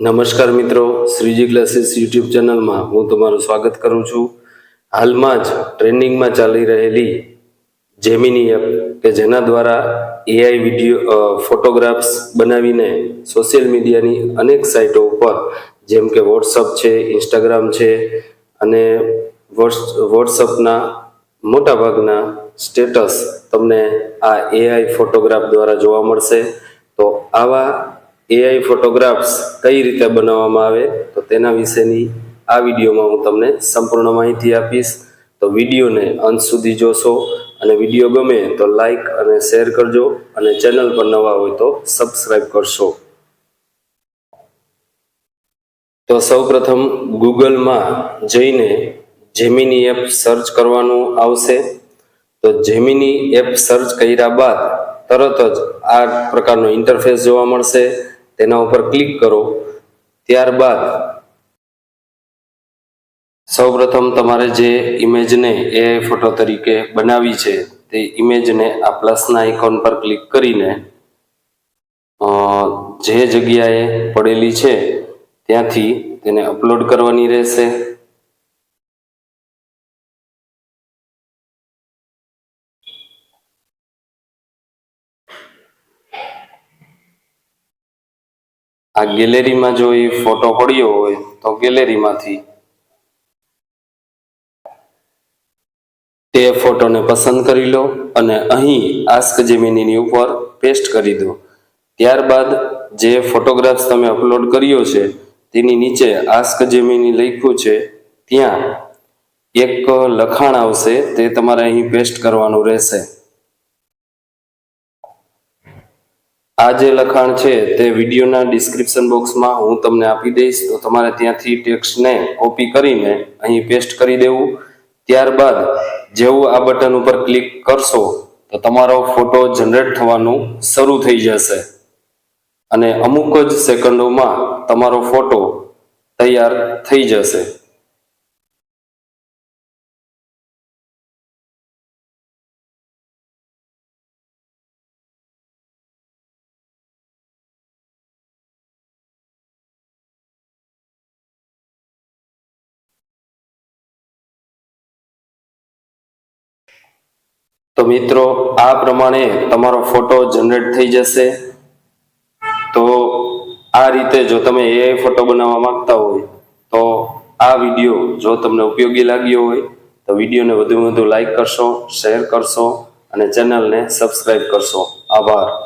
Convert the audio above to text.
નમસ્કાર મિત્રો, Shriji classes YouTube ચેનલમાં હું તમારું સ્વાગત કરું છું. હાલમાં જ ટ્રેન્ડિંગમાં ચાલી રહેલી જેમિની એપ કે જેના દ્વારા એઆઈ વીડિયો ફોટોગ્રાફ્સ બનાવીને સોશિયલ મીડિયાની અનેક સાઇટો ઉપર, જેમ કે વોટ્સઅપ છે ઇન્સ્ટાગ્રામ છે અને વોટ્સઅપના મોટાભાગના સ્ટેટસ તમને આ એઆઈ ફોટોગ્રાફ દ્વારા જોવા મળશે. તો આવા એઆઈ ફોટોગ્રાફ્સ કઈ રીતે બનાવવામાં આવે, તો તેના વિશેની આ વિડીયોમાં હું તમને સંપૂર્ણ માહિતી આપીશ. તો વિડીયોને અંત સુધી જોશો અને વીડિયો ગમે તો લાઈક અને શેર કરજો અને ચેનલ પર નવા હોય તો સબસ્ક્રાઈબ કરશો. તો સૌપ્રથમ ગૂગલમાં જઈને જેમિની એપ સર્ચ કરવાનું આવશે. તો જેમિની એપ સર્ચ કર્યા બાદ તરત જ આ પ્રકારનો ઇન્ટરફેસ જોવા મળશે. તેના ઉપર ક્લિક કરો. ત્યારબાદ સૌપ્રથમ તમારે જે ઇમેજને એ ફોટો તરીકે બનાવી છે, તે ઇમેજને આ પ્લસના આઇકોન પર ક્લિક કરીને જે જગ્યાએ પડેલી છે, ત્યાંથી તેને અપલોડ કરવાની રહેશે. આ ગેલેરીમાં જો એ ફોટો પડ્યો હોય તો ગેલેરીમાંથી તે ફોટોને પસંદ કરી લો અને અહીં આસ્ક જેમિનીની ઉપર પેસ્ટ કરી દો. ત્યારબાદ જે ફોટોગ્રાફ્સ તમે અપલોડ કર્યો છે, તેની નીચે આસ્ક જેમિની લખ્યું છે, ત્યાં એક લખાણ આવશે, તે તમારે અહીં પેસ્ટ કરવાનું રહેશે. આ જે લખાણ છે તે વિડીયોના ડિસ્ક્રિપ્શન બોક્સમાં હું તમને આપી દઈશ. તો તમારે ત્યાંથી ટેક્સ્ટને કોપી કરીને અહીં પેસ્ટ કરી દેવું. ત્યારબાદ જેવું આ બટન ઉપર ક્લિક કરશો, તો તમારો ફોટો જનરેટ થવાનું શરૂ થઈ જશે. અને અમુક જ સેકન્ડોમાં તમારો ફોટો તૈયાર થઈ જશે. તો મિત્રો, આ પ્રમાણે તમારો ફોટો જનરેટ થઈ જશે. તો આ રીતે જો તમે એઆઈ ફોટો બનાવવા માંગતા હોય, તો આ વીડિયો જો તમને ઉપયોગી લાગ્યો હોય, તો વિડીયોને વધુ વધુ લાઈક કરશો, શેર કરશો અને ચેનલને સબસ્ક્રાઈબ કરશો. આભાર.